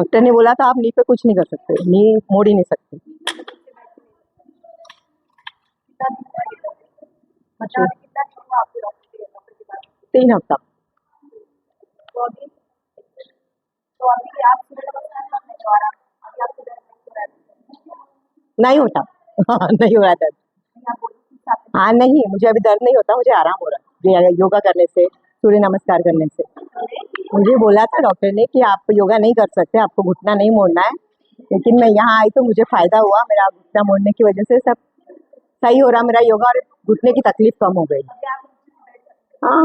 Doctor ने बोला था आप नी पे कुछ नहीं कर सकते। नी मोड़ ही नहीं सकते। बता रहे कितना दिन हुआ आपको डॉक्टर के डॉक्टर के पास तीन हफ्ता। तो अभी तो अभी आप सुबह बता रहे आपने जो आराम अभी आपको दर्द नहीं हो रहा है नहीं होता। हाँ, नहीं हो रहा दर्द। नहीं, आप बोलो किस हिसाब हाँ नहीं मुझे अभी दर्द नहीं होता मुझे आराम हो रहा है। ये योगा करने से सूर्य नमस्कार करने से से। मुझे बोला था डॉक्टर ने कि आप योगा नहीं कर सकते आपको घुटना नहीं मोड़ना है। लेकिन मैं यहाँ आई तो मुझे फायदा हुआ मेरा घुटना मोड़ने की वजह से सब सही हो रहा मेरा योगा और घुटने की तकलीफ कम हो गई। हाँ।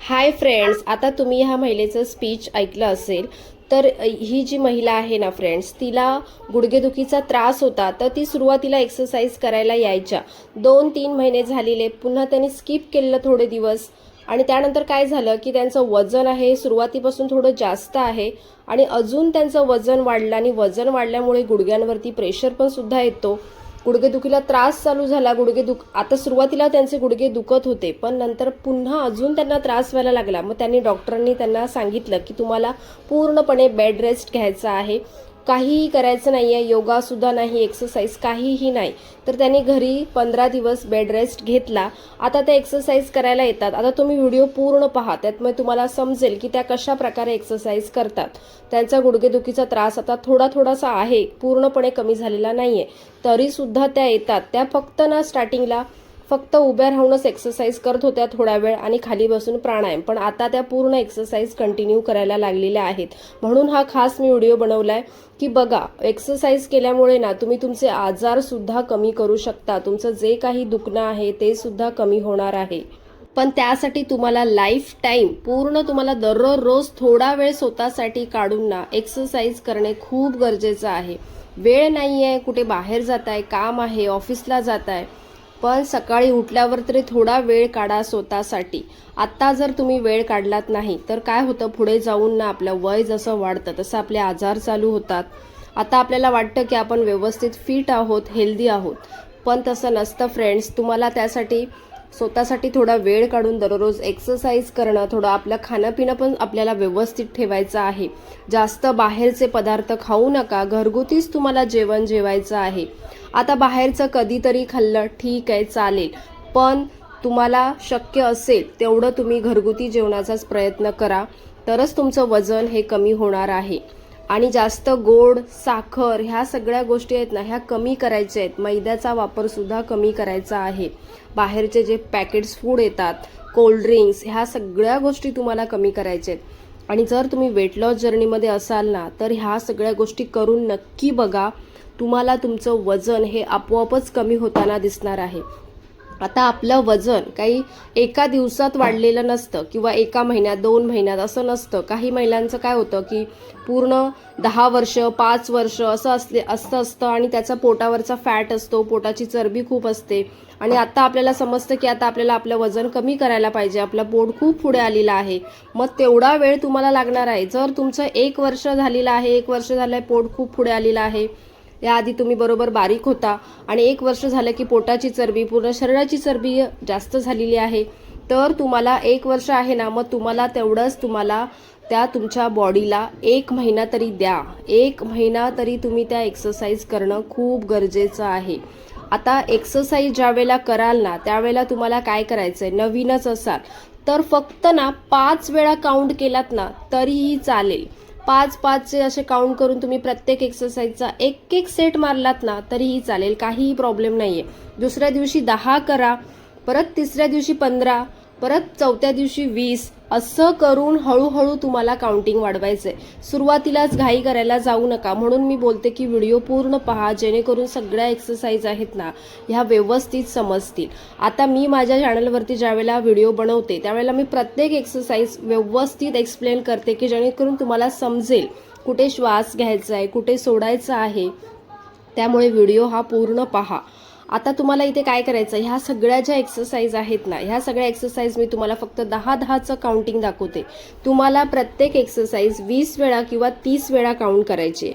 हाय फ्रेंड्स आता तुम्ही ह्या महिलेचं स्पीच ऐकलं असेल तर ही जी महिला आहे ना फ्रेंड्स तिला गुडघेदुखीचा त्रास होता तर ती सुरुवातीला एक्सरसाइज करायला यायच्या. दोन तीन महिने झालेले पुन्हा त्यांनी स्किप केलेलं थोडे दिवस. आणि त्यानंतर काय झालं की त्यांचं वजन आहे सुरुवातीपासून थोडं जास्त आहे आणि अजून त्यांचं वजन वाढलं आणि वजन वाढल्यामुळे गुडघ्यांवरती प्रेशर पण सुद्धा येतो. गुडघेदुखीला त्रास चालू झाला गुडघे दुख आता सुरुवातीला त्यांचे गुडघे दुखत होते पण नंतर पुन्हा अजून त्यांना त्रास व्हायला लागला. मग त्यांनी डॉक्टरांनी त्यांना सांगितलं की तुम्हाला पूर्णपणे बेड रेस्ट घ्यायचा आहे. काहीही करायचं नाही आहे योगासुद्धा नाही एक्सरसाइज काहीही नाही. तर त्यांनी घरी पंधरा दिवस बेड रेस्ट घेतला. आता त्या एक्सरसाइज करायला येतात. आता तुम्ही व्हिडिओ पूर्ण पहा. त्यात तुम्हाला समजेल की त्या कशा प्रकारे एक्सरसाइज करतात. त्यांचा गुडघेदुखीचा त्रास आता थोडा थोडासा आहे. पूर्णपणे कमी झालेला नाही आहे तरीसुद्धा त्या येतात. त्या फक्त ना स्टार्टिंगला फक्त उभ्या राहूनच एक्सरसाइज करत होत्या थोडा वेळ आणि खाली बसून प्राणायाम. पण आता त्या पूर्ण एक्सरसाइज कंटिन्यू करायला लागलेल्या आहेत. म्हणून हा खास मी व्हिडिओ बनवलाय की बघा एक्सरसाइज केल्यामुळे ना तुम्ही तुमचे आजार सुद्धा कमी करू शकता. तुमचं जे काही दुखणं आहे ते सुद्धा कमी होणार आहे. पण त्यासाठी तुम्हाला लाईफ टाईम पूर्ण तुम्हाला दररोज थोडा वेळ स्वतःसाठी काढून ना एक्सरसाइज करणे खूप गरजेचं आहे. वेळ नाही आहे कुठे बाहेर जात आहे काम आहे ऑफिसला जात आहे पण सकाळी उठल्यावर तरी थोडा वेळ काढा स्वतःसाठी. आत्ता जर तुम्ही वेळ काढलात नाही तर काय होतं? पुढे जाऊन ना आपलं वय जसं वाढतं तसं आपले आजार चालू होतात. आता आपल्याला वाटतं की आपण व्यवस्थित फिट आहोत हेल्दी आहोत. पण तसं नसतं फ्रेंड्स तुम्हाला त्यासाठी स्वतःसाठी थोडा वेळ काढून दररोज एक्सरसाइज करणं थोडं आपलं खाणंपिणं पण आपल्याला व्यवस्थित ठेवायचं आहे. जास्त बाहेरचे पदार्थ खाऊ नका घरगुतीच तुम्हाला जेवण जेवायचं आहे. आता बाहेरचं कधीतरी खाल्लं ठीक आहे चालेल. पण तुम्हाला शक्य असेल तेवढं तुम्ही घरगुती जेवणाचाच प्रयत्न करा. तरच तुमचं वजन हे कमी होणार आहे. आणि जास्त गोड साखर ह्या सगळ्या गोष्टी आहेत ना ह्या कमी करायच्या आहेत. मैद्याचा वापरसुद्धा कमी करायचा आहे. बाहेरचे जे पॅकेट्स फूड येतात कोल्ड्रिंक्स ह्या सगळ्या गोष्टी तुम्हाला कमी करायच्या आहेत. आणि जर तुम्ही वेट लॉस जर्नीमध्ये असाल ना तर ह्या सगळ्या गोष्टी करून नक्की बघा. तुम्हाला तुमचं वजन हे आपोआपच कमी होताना दिसणार आहे. आता आपलं वजन काही एका दिवसात वाढलेलं नसतं किंवा एका महिन्यात दोन महिन्यात असं नसतं. काही महिलांचं काय होतं की पूर्ण दहा वर्ष पाच वर्ष असं असले असतं असतं आणि त्याचा पोटावरचा फॅट असतो पोटाची चरबी खूप असते. आणि आता आपल्याला समजतं की आता आपल्याला आपलं वजन कमी करायला पाहिजे. आपलं पोट खूप पुढे आलेलं आहे. मग तेवढा वेळ तुम्हाला लागणार आहे. जर तुमचं एक वर्ष झालेलं आहे एक वर्ष झालं आहे पोट खूप पुढे आलेलं आहे. याआधी तुम्ही बरोबर बारीक होता आणि एक वर्ष झालं की पोटाची चरबी पूर्ण शरीराची चरबी जास्त झालेली आहे. तर तुम्हाला एक वर्ष आहे ना मग तुम्हाला तेवढंच तुम्हाला त्या तुमच्या बॉडीला एक महिना तरी द्या. एक महिना तरी तुम्ही त्या एक्सरसाइज करणं खूप गरजेचं आहे. आता एक्सरसाइज ज्या वेळेला कराल ना त्यावेळेला तुम्हाला काय करायचं आहे नवीनच असाल. तर फक्त ना पाच वेळा काउंट केलात ना तरीही चालेल. पाच पाचचे असे काउंट करून तुम्ही प्रत्येक एक्सरसाइजचा एक एक सेट मारलात ना तरीही चालेल. काहीही प्रॉब्लेम नाही आहे दुसऱ्या दिवशी दहा करा परत तिसऱ्या दिवशी पंधरा परत चौथ्या दिवशी वीस असं करून हळूहळू तुम्हाला काउंटिंग वाढवायचं आहे सुरुवातीलाच घाई करायला जाऊ नका. म्हणून मी बोलते की व्हिडिओ पूर्ण पहा जेणेकरून सगळ्या एक्सरसाइज आहेत ना ह्या व्यवस्थित समजतील. आता मी माझ्या चॅनलवरती ज्यावेळेला व्हिडिओ बनवते त्यावेळेला मी प्रत्येक एक्सरसाइज व्यवस्थित एक्सप्लेन करते की जेणेकरून तुम्हाला समजेल कुठे श्वास घ्यायचा आहे कुठे सोडायचा आहे. त्यामुळे व्हिडिओ हा पूर्ण पहा. आता तुम्हाला इथे काय करायचं? ह्या सगळ्या ज्या एक्सरसाइज आहेत ना ह्या सगळ्या एक्सरसाइज मी तुम्हाला फक्त दहा दहाचं काउंटिंग दाखवते. तुम्हाला प्रत्येक एक्सरसाइज वीस वेळा किंवा तीस वेळा काउंट करायची.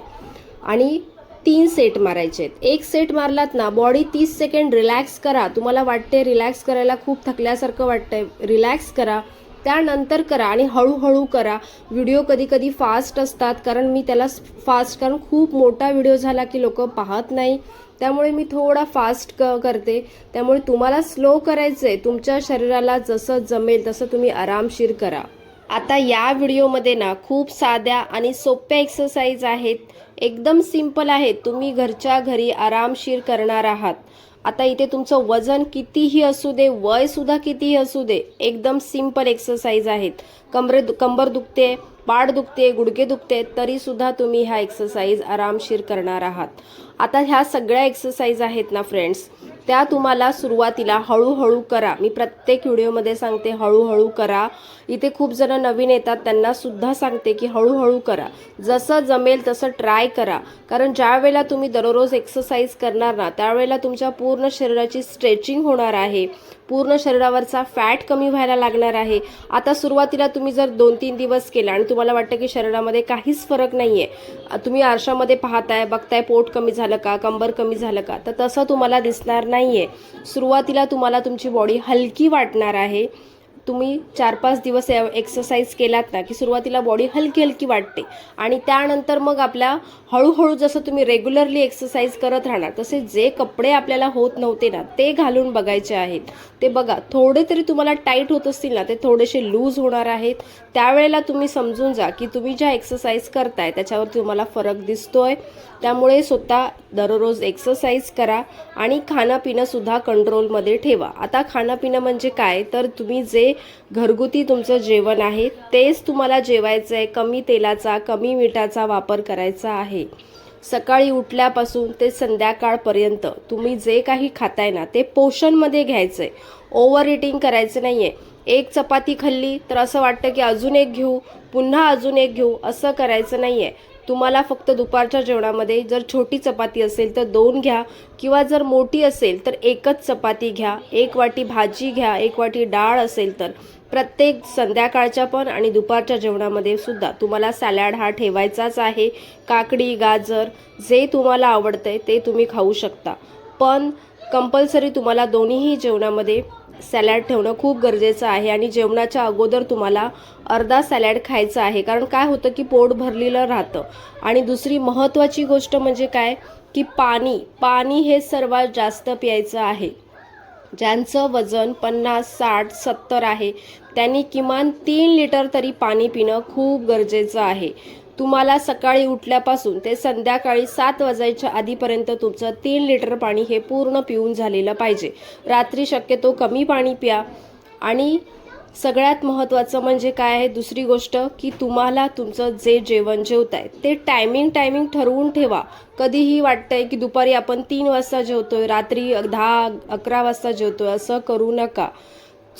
आणि तीन सेट मारायचे आहेत. एक सेट मारलात ना बॉडी तीस सेकंड रिलॅक्स करा. तुम्हाला वाटते रिलॅक्स करायला खूप थकल्यासारखं वाटतंय. रिलॅक्स करा. त्यानंतर करा आणि हळूहळू करा. व्हिडिओ कधी कधी फास्ट असतात कारण मी त्याला फास्ट कारण खूप मोठा व्हिडिओ झाला की लोक पाहत नाही. त्यामुळे मी थोडा फास्ट क करते. त्यामुळे तुम्हाला स्लो करायचं आहे तुमच्या शरीराला जसं जमेल तसं तुम्ही आरामशीर करा. आता या व्हिडिओमध्ये ना खूप साध्या आणि सोप्या एक्सरसाइज आहेत. एकदम सिंपल आहेत. तुम्ही घरच्या घरी आरामशीर करणार आहात. आता इथे तुमचं वजन कितीही असू दे वयसुद्धा कितीही असू दे एकदम सिंपल एक्सरसाइज आहेत. कमरे कंबर दुखते पाठ दुखते गुडघे दुखते तरीसुद्धा तुम्ही ह्या एक्सरसाइज आरामशीर करणार आहात. आता ह्या सगळ्या एक्सरसाइज आहेत ना फ्रेंड्स त्या तुम्हाला सुरुवातीला हळूहळू करा. मी प्रत्येक व्हिडिओमध्ये सांगते हळूहळू करा. इथे खूप जण नवीन येतात त्यांना सुद्धा सांगते की हळूहळू करा. जसं जमेल तसं ट्राय करा. कारण ज्या वेळेला तुम्ही दररोज एक्सरसाइज करणार ना त्यावेळेला तुमच्या पूर्ण शरीराची स्ट्रेचिंग होणार आहे. पूर्ण शरीरावरचा फॅट कमी व्हायला लागणार आहे. आता सुरुवातीला तुम्ही जर दोन तीन दिवस केला आणि तुम्हाला वाटतं की शरीरामध्ये काहीच फरक नाही आहे तुम्ही आरशामध्ये पाहताय बघताय पोट कमी झालं झालं का? कंबर कमी झालं का? तर तसं तुम्हाला दिसणार नाही आहे सुरुवातीला तुम्हाला तुमची बॉडी हलकी वाटणार आहे. तुम्ही चार पाच दिवस एक्सरसाइज केलात ना की सुरुवातीला बॉडी हलकी हलकी वाटते. आणि त्यानंतर मग आपल्या हळूहळू जसं तुम्ही रेग्युलरली एक्सरसाइज करत राहणार तसे जे कपडे आपल्याला होत नव्हते ना ते घालून बघायचे आहेत. ते बघा थोडे तरी तुम्हाला टाईट होत असतील ना ते थोडेसे लूज होणार आहेत. त्यावेळेला तुम्ही समजून जा की तुम्ही ज्या एक्सरसाइज करताय त्याच्यावर तुम्हाला फरक दिसतोय. त्यामुळे स्वतः दररोज एक्सरसाइज करा आणि खाणं पिणं सुद्धा कंट्रोलमध्ये ठेवा. आता खाणं पिणं म्हणजे काय? तर तुम्ही जे घरगुती तुमचं जेवण आहे तेच तुम्हाला जेवायचं आहे कमी तेलाचा कमी मिठाचा वापर करायचा आहे. सकाळी उठल्यापासून ते संध्याकाळपर्यंत तुम्ही जे काही खाताय ना ते पोषणमध्ये घ्यायचं आहे ओव्हर इटिंग करायचं नाही आहे एक चपाती खाल्ली तर असं वाटतं की अजून एक घेऊ पुन्हा अजून एक घेऊ असं करायचं नाही आहे तुम्हाला फक्त दुपारच्या जेवणामध्ये जर छोटी चपाती असेल तर दोन घ्या किंवा जर मोठी असेल तर एकच चपाती घ्या एक वाटी भाजी घ्या एक वाटी डाळ असेल तर. प्रत्येक संध्याकाळच्या पण आणि दुपारच्या जेवणामध्ये सुद्धा तुम्हाला सॅलॅड हा ठेवायचाच आहे. काकडी गाजर जे तुम्हाला आवडतंय ते तुम्ही खाऊ शकता. पण कंपल्सरी तुम्हाला दोन्हीही जेवणामध्ये सॅलॅड ठेवणं खूप गरजेचं आहे आणि जेवणाच्या अगोदर तुम्हाला अर्धा सॅलॅड खायचा आहे. कारण काय होतं की पोट भरलेलं राहतं. आणि दुसरी महत्त्वाची गोष्ट म्हणजे काय? की पाणी पाणी हे सर्वात जास्त प्यायचं आहे. ज्यांचं वजन पन्नास साठ सत्तर आहे त्यांनी किमान तीन लिटर तरी पाणी पिणं खूप गरजेचं आहे. तुम्हाला सकाळी उठल्यापासून ते संध्याकाळी सात वाजायच्या आधीपर्यंत तुमचं तीन लिटर पाणी हे पूर्ण पिऊन झालेलं पाहिजे. रात्री शक्यतो कमी पाणी प्या. आणि सगळ्यात महत्त्वाचं म्हणजे काय आहे? दुसरी गोष्ट की तुम्हाला तुमचं जे जेवण जेवताय ते टायमिंग टायमिंग ठरवून ठेवा. कधीही वाटतंय की दुपारी आपण तीन वाजता जेवतोय रात्री दहा अकरा वाजता जेवतोय असं करू नका.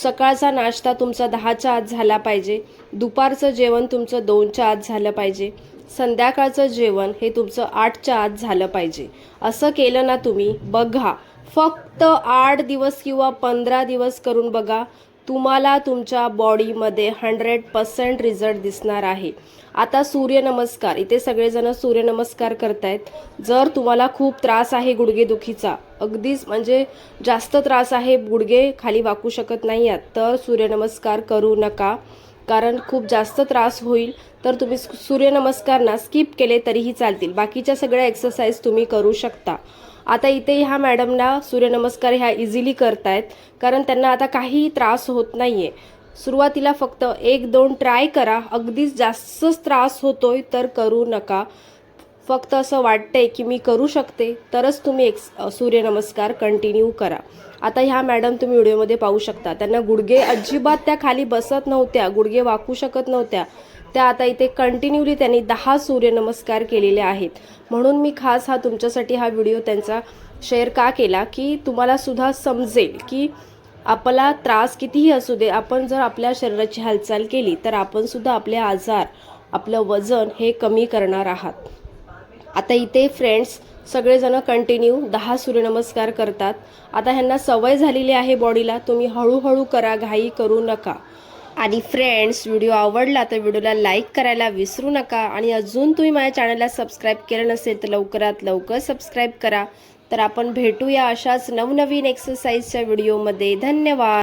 सकाळचा नाश्ता तुमचा दहाच्या आत झाला पाहिजे. दुपारचं जेवण तुमचं दोनच्या आत झालं पाहिजे. संध्याकाळचं जेवण हे तुमचं आठच्या आत झालं पाहिजे. असं केलं ना तुम्ही बघा. फक्त आठ दिवस किंवा पंधरा दिवस करून बघा. तुम्हाला तुमच्या बॉडीमध्ये हंड्रेड पर्सेंट रिझल्ट दिसणार आहे. आता सूर्यनमस्कार. इथे सगळेजण सूर्यनमस्कार करतायत. जर तुम्हाला खूप त्रास आहे गुडघेदुखीचा अगदीच म्हणजे जास्त त्रास आहे गुडघे खाली वाकू शकत नाही आहात तर सूर्यनमस्कार करू नका. कारण खूप जास्त त्रास होईल. तर तुम्ही सूर्यनमस्कार ना स्किप केले तरीही चालतील. बाकीच्या सगळ्या एक्सरसाइज तुम्ही करू शकता. आता इथे ह्या मॅडमना सूर्यनमस्कार ह्या इझिली करतायत. कारण त्यांना आता काहीही त्रास होत नाही आहे सुरुवातीला फक्त एक दोन ट्राय करा. अगदीच जास्तच त्रास होतोय तर करू नका. फक्त असं वाटतंय की मी करू शकते. तरच तुम्ही एक सूर्यनमस्कार कंटिन्यू करा. आता ह्या मॅडम तुम्ही व्हिडिओमध्ये पाहू शकता. त्यांना गुडघे अजिबात त्या खाली बसत नव्हत्या. गुडघे वाकू शकत नव्हत्या. त्या आता इथे कंटिन्युअली त्यांनी दहा सूर्यनमस्कार केलेले आहेत. म्हणून मी खास हा तुमच्यासाठी हा व्हिडिओ त्यांचा शेअर का केला? की तुम्हाला सुद्धा समजेल की आपला त्रास कितीही असू दे आपण जर आपल्या शरीराची हालचाल केली तर आपण सुद्धा आपले आजार आपलं वजन हे कमी करणार आहात. आता इथे फ्रेंड्स सगळेजण कंटिन्यू दहा सूर्यनमस्कार करतात. आता ह्यांना सवय झालेली आहे बॉडीला तुम्ही हळूहळू करा घाई करू नका. आणि फ्रेंड्स व्हिडिओ आवडला तर व्हिडिओला लाईक करायला विसरू नका. आणि अजून तुम्ही माझ्या चॅनलला सबस्क्राईब केलं नसेल तर लवकरात लवकर सबस्क्राईब करा. तर आपण भेटूया अशाच नवनवीन एक्सरसाइजच्या व्हिडिओमध्ये धन्यवाद.